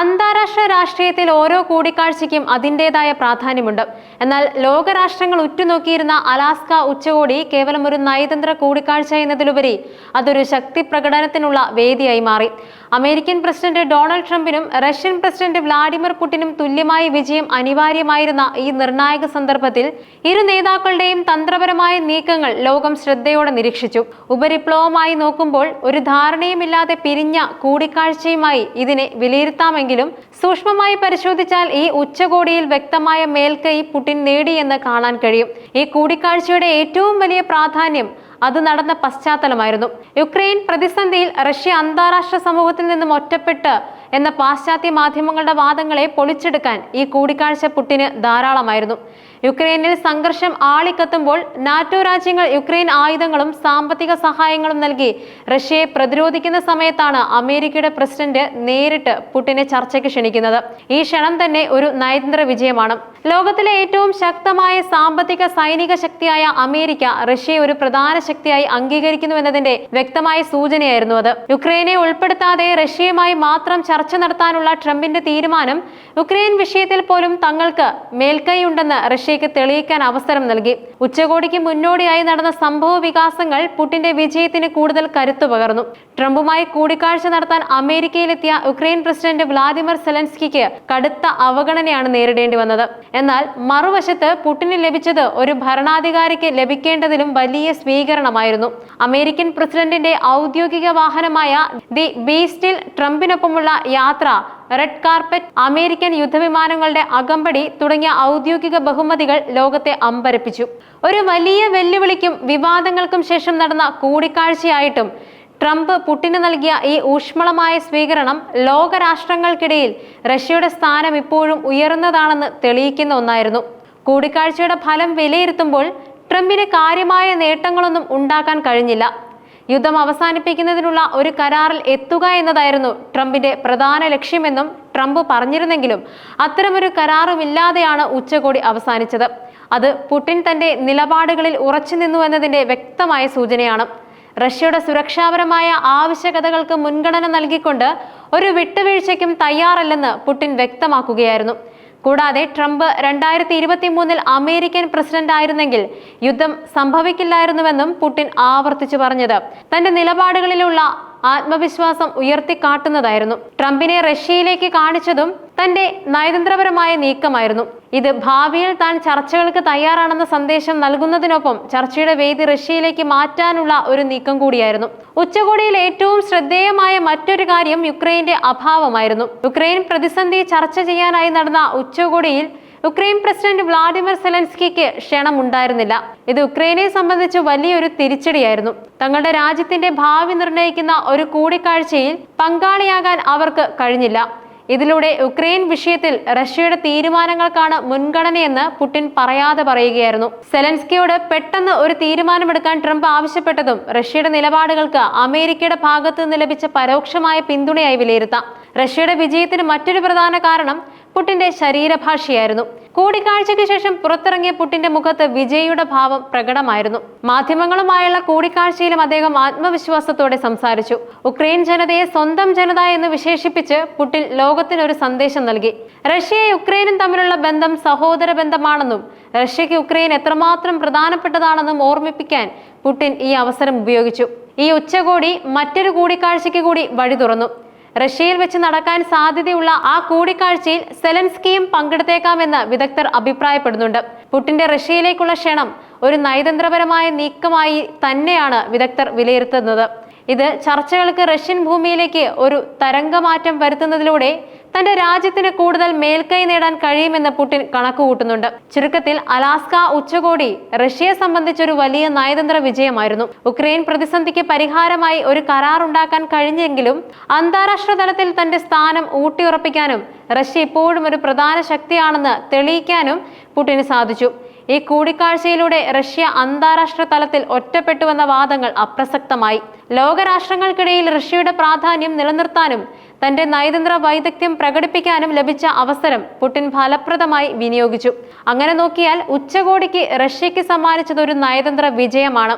അന്താരാഷ്ട്ര രാഷ്ട്രീയത്തിൽ ഓരോ കൂടിക്കാഴ്ചയ്ക്കും അതിന്റെതായ പ്രാധാന്യമുണ്ട്. എന്നാൽ ലോകരാഷ്ട്രങ്ങൾ ഉറ്റുനോക്കിയിരുന്ന അലാസ്ക ഉച്ചകോടി കേവലം ഒരു നയതന്ത്ര കൂടിക്കാഴ്ച എന്നതിലുപരി അതൊരു ശക്തി പ്രകടനത്തിനുള്ള വേദിയായി മാറി. അമേരിക്കൻ പ്രസിഡന്റ് ഡൊണാൾഡ് ട്രംപിനും റഷ്യൻ പ്രസിഡന്റ് വ്ളാഡിമിർ പുടിനും തുല്യമായ വിജയം അനിവാര്യമായിരുന്ന ഈ നിർണായക സന്ദർഭത്തിൽ ഇരു നേതാക്കളുടെയും തന്ത്രപരമായ നീക്കങ്ങൾ ലോകം ശ്രദ്ധയോടെ നിരീക്ഷിച്ചു. ഉപരിപ്ലവമായി നോക്കുമ്പോൾ ഒരു ധാരണയുമില്ലാതെ പിരിഞ്ഞ കൂടിക്കാഴ്ചയുമായി ഇതിനെ വിലയിരുത്താമെങ്കിലും സൂക്ഷ്മമായി പരിശോധിച്ചാൽ ഈ ഉച്ചകോടിയിൽ വ്യക്തമായ മേൽക്കൈ പുടിൻ നേടിയെന്ന് കാണാൻ കഴിയും. ഈ കൂടിക്കാഴ്ചയുടെ ഏറ്റവും വലിയ പ്രാധാന്യം അത് നടന്ന പശ്ചാത്തലമായിരുന്നു. യുക്രൈൻ പ്രതിസന്ധിയിൽ റഷ്യ അന്താരാഷ്ട്ര സമൂഹത്തിൽ നിന്നും ഒറ്റപ്പെട്ട് എന്ന പാശ്ചാത്യ മാധ്യമങ്ങളുടെ വാദങ്ങളെ പൊളിച്ചെടുക്കാൻ ഈ കൂടിക്കാഴ്ച പുട്ടിന് ധാരാളമായിരുന്നു. യുക്രൈനിൽ സംഘർഷം ആളിക്കത്തുമ്പോൾ നാറ്റോ രാജ്യങ്ങൾ യുക്രൈൻ ആയുധങ്ങളും സാമ്പത്തിക സഹായങ്ങളും നൽകി. റഷ്യയെ പ്രതിരോധിക്കുന്ന സമയത്താണ് അമേരിക്കയുടെ പ്രസിഡന്റ് നേരിട്ട് പുടിനെ ചർച്ചയ്ക്ക് ക്ഷണിക്കുന്നത്. ഈ ക്ഷണം തന്നെ ഒരു നയതന്ത്ര വിജയമാണ്. ലോകത്തിലെ ഏറ്റവും ശക്തമായ സാമ്പത്തിക സൈനിക ശക്തിയായ അമേരിക്ക റഷ്യയെ ഒരു പ്രധാന ശക്തിയായി അംഗീകരിക്കുന്നു എന്നതിന്റെ വ്യക്തമായ സൂചനയായിരുന്നു അത്. യുക്രൈനെ ഉൾപ്പെടുത്താതെ റഷ്യയുമായി മാത്രം ചർച്ച നടത്താനുള്ള ട്രംപിന്റെ തീരുമാനം യുക്രൈൻ വിഷയത്തിൽ പോലും തങ്ങൾക്ക് മേൽക്കൈയുണ്ടെന്ന് റഷ്യയ്ക്ക് തെളിയിക്കാൻ അവസരം നൽകി ഉച്ചകോടിക്ക് മുന്നോടിയായി നടന്ന സംഭവ വികാസങ്ങൾ പുടിന്റെ വിജയത്തിന് കൂടുതൽ കരുത്തു പകർന്നു. ട്രംപുമായി കൂടിക്കാഴ്ച നടത്താൻ അമേരിക്കയിലെത്തിയ യുക്രൈൻ പ്രസിഡന്റ് വ്ളാദിമിർ സെലൻസ്കിക്ക് കടുത്ത അവഗണനയാണ് നേരിടേണ്ടി വന്നത്. എന്നാൽ മറുവശത്ത് പുടിന് ലഭിച്ചത് ഒരു ഭരണാധികാരിക്ക് ലഭിക്കേണ്ടതിലും വലിയ സ്വീകരണമായിരുന്നു. അമേരിക്കൻ പ്രസിഡന്റിന്റെ ഔദ്യോഗിക വാഹനമായ ദി ബീസ്റ്റിൽ ട്രംപിനൊപ്പമുള്ള യാത്ര റെഡ് കാർപ്പറ്റ് അമേരിക്കൻ യുദ്ധവിമാനങ്ങളുടെ അകമ്പടി തുടങ്ങിയ ഔദ്യോഗിക ബഹുമതികൾ ലോകത്തെ അമ്പരപ്പിച്ചു. ഒരു വലിയ വെല്ലുവിളിക്കും വിവാദങ്ങൾക്കും ശേഷം നടന്ന കൂടിക്കാഴ്ചയായിട്ടും ട്രംപ് പുട്ടിന് നൽകിയ ഈ ഊഷ്മളമായ സ്വീകരണം ലോകരാഷ്ട്രങ്ങൾക്കിടയിൽ റഷ്യയുടെ സ്ഥാനം ഇപ്പോഴും ഉയർന്നതാണെന്ന് തെളിയിക്കുന്ന ഒന്നായിരുന്നു. കൂടിക്കാഴ്ചയുടെ ഫലം വിലയിരുത്തുമ്പോൾ ട്രംപിന് കാര്യമായ നേട്ടങ്ങളൊന്നും ഉണ്ടാക്കാൻ കഴിഞ്ഞില്ല. യുദ്ധം അവസാനിപ്പിക്കുന്നതിനുള്ള ഒരു കരാറിൽ എത്തുക എന്നതായിരുന്നു ട്രംപിന്റെ പ്രധാന ലക്ഷ്യമെന്നും ട്രംപ് പറഞ്ഞിരുന്നെങ്കിലും അത്തരമൊരു കരാറുമില്ലാതെയാണ് ഉച്ചകോടി അവസാനിച്ചത്. അത് പുടിൻ തന്റെ നിലപാടുകളിൽ ഉറച്ചു നിന്നു എന്നതിന്റെ വ്യക്തമായ സൂചനയാണ്. റഷ്യയുടെ സുരക്ഷാപരമായ ആവശ്യകതകൾക്ക് മുൻഗണന നൽകിക്കൊണ്ട് ഒരു വിട്ടുവീഴ്ചയ്ക്കും തയ്യാറല്ലെന്ന് പുടിൻ വ്യക്തമാക്കുകയായിരുന്നു. കൂടാതെ ട്രംപ് രണ്ടായിരത്തി ഇരുപത്തി മൂന്നിൽ അമേരിക്കൻ പ്രസിഡന്റ് ആയിരുന്നെങ്കിൽ യുദ്ധം സംഭവിക്കില്ലായിരുന്നുവെന്നും പുടിൻ ആവർത്തിച്ചു പറഞ്ഞത്. തന്റെ നിലപാടുകളിലുള്ള ആത്മവിശ്വാസം ഉയർത്തിക്കാട്ടുന്നതായിരുന്നു. ട്രംപിനെ റഷ്യയിലേക്ക് കാണിച്ചതും തന്റെ നയതന്ത്രപരമായ നീക്കമായിരുന്നു. ഇത് ഭാവിയിൽ താൻ ചർച്ചകൾക്ക് തയ്യാറാണെന്ന സന്ദേശം നൽകുന്നതിനൊപ്പം ചർച്ചയുടെ വേദി റഷ്യയിലേക്ക് മാറ്റാനുള്ള ഒരു നീക്കം കൂടിയായിരുന്നു. ഉച്ചകോടിയിൽ ഏറ്റവും ശ്രദ്ധേയമായ മറ്റൊരു കാര്യം യുക്രൈന്റെ അഭാവമായിരുന്നു. യുക്രൈൻ പ്രതിസന്ധി ചർച്ച ചെയ്യാനായി നടന്ന ഉച്ചകോടിയിൽ യുക്രൈൻ പ്രസിഡന്റ് വ്ളാഡിമിർ സെലൻസ്കിക്ക് ക്ഷണമുണ്ടായിരുന്നില്ല. ഇത് ഉക്രൈനെ സംബന്ധിച്ച് വലിയൊരു തിരിച്ചടിയായിരുന്നു. തങ്ങളുടെ രാജ്യത്തിന്റെ ഭാവി നിർണയിക്കുന്ന ഒരു കൂടിക്കാഴ്ചയിൽ പങ്കാളിയാകാൻ അവർക്ക് കഴിഞ്ഞില്ല. ഇതിലൂടെ ഉക്രൈൻ വിഷയത്തിൽ റഷ്യയുടെ തീരുമാനങ്ങൾക്കാണ് മുൻഗണനയെന്ന് പുടിൻ പറയാതെ പറയുകയായിരുന്നു. സെലൻസ്കിയോട് പെട്ടെന്ന് ഒരു തീരുമാനമെടുക്കാൻ ട്രംപ് ആവശ്യപ്പെട്ടതും റഷ്യയുടെ നിലപാടുകൾക്ക് അമേരിക്കയുടെ ഭാഗത്തു നിന്ന് ലഭിച്ച പരോക്ഷമായ പിന്തുണയായി വിലയിരുത്താം. റഷ്യയുടെ വിജയത്തിന് മറ്റൊരു പ്രധാന കാരണം പുട്ടിന്റെ ശരീരഭാഷയായിരുന്നു. കൂടിക്കാഴ്ചയ്ക്ക് ശേഷം പുറത്തിറങ്ങിയ പുട്ടിന്റെ മുഖത്ത് വിജയിയുടെ ഭാവം പ്രകടമായിരുന്നു. മാധ്യമങ്ങളുമായുള്ള കൂടിക്കാഴ്ചയിലും അദ്ദേഹം ആത്മവിശ്വാസത്തോടെ സംസാരിച്ചു. ഉക്രൈൻ ജനതയെ സ്വന്തം ജനത എന്ന് വിശേഷിപ്പിച്ച് ലോകത്തിന് ലോകത്തിനൊരു സന്ദേശം നൽകി. റഷ്യയും യുക്രൈനും തമ്മിലുള്ള ബന്ധം സഹോദര ബന്ധമാണെന്നും റഷ്യയ്ക്ക് ഉക്രൈൻ എത്രമാത്രം പ്രധാനപ്പെട്ടതാണെന്നും ഓർമ്മിപ്പിക്കാൻ പുട്ടിൻ ഈ അവസരം ഉപയോഗിച്ചു. ഈ ഉച്ചകോടി മറ്റൊരു കൂടിക്കാഴ്ചയ്ക്ക് കൂടി വഴി തുറന്നു റഷ്യയിൽ വെച്ച് നടക്കാൻ സാധ്യതയുള്ള ആ കൂടിക്കാഴ്ചയിൽ സെലൻസ്കിയും പങ്കെടുത്തേക്കാമെന്ന് വിദഗ്ധർ അഭിപ്രായപ്പെടുന്നുണ്ട്. പുടിന്റെ റഷ്യയിലേക്കുള്ള ക്ഷണം ഒരു നയതന്ത്രപരമായ നീക്കമായി തന്നെയാണ് വിദഗ്ധർ വിലയിരുത്തുന്നത്. ഇത് ചർച്ചകൾക്ക് റഷ്യൻ ഭൂമിയിലേക്ക് ഒരു തരംഗമാറ്റം വരുത്തുന്നതിലൂടെ തന്റെ രാജ്യത്തിന് കൂടുതൽ മേൽക്കൈ നേടാൻ കഴിയുമെന്ന് പുടിൻ കണക്കുകൂട്ടുന്നുണ്ട് ചുരുക്കത്തിൽ അലാസ്ക ഉച്ചകോടി റഷ്യയെ സംബന്ധിച്ചൊരു വലിയ നയതന്ത്ര വിജയമായിരുന്നു. ഉക്രൈൻ പ്രതിസന്ധിക്ക് പരിഹാരമായി ഒരു കരാർ ഉണ്ടാക്കാൻ കഴിഞ്ഞെങ്കിലും അന്താരാഷ്ട്ര തലത്തിൽ തന്റെ സ്ഥാനം ഊട്ടിയുറപ്പിക്കാനും റഷ്യ ഇപ്പോഴും ഒരു പ്രധാന ശക്തിയാണെന്ന് തെളിയിക്കാനും പുടിന് സാധിച്ചു. ഈ കൂടിക്കാഴ്ചയിലൂടെ റഷ്യ അന്താരാഷ്ട്ര തലത്തിൽ ഒറ്റപ്പെട്ടുവെന്ന വാദങ്ങൾ അപ്രസക്തമായി. ലോകരാഷ്ട്രങ്ങൾക്കിടയിൽ റഷ്യയുടെ പ്രാധാന്യം നിലനിർത്താനും തന്റെ നയതന്ത്ര വൈദഗ്ധ്യം പ്രകടിപ്പിക്കാനും ലഭിച്ച അവസരം പുടിൻ ഫലപ്രദമായി വിനിയോഗിച്ചു. അങ്ങനെ നോക്കിയാൽ ഉച്ചകോടിക്ക് റഷ്യയ്ക്ക് സമ്മാനിച്ചത് ഒരു നയതന്ത്ര വിജയമാണ്.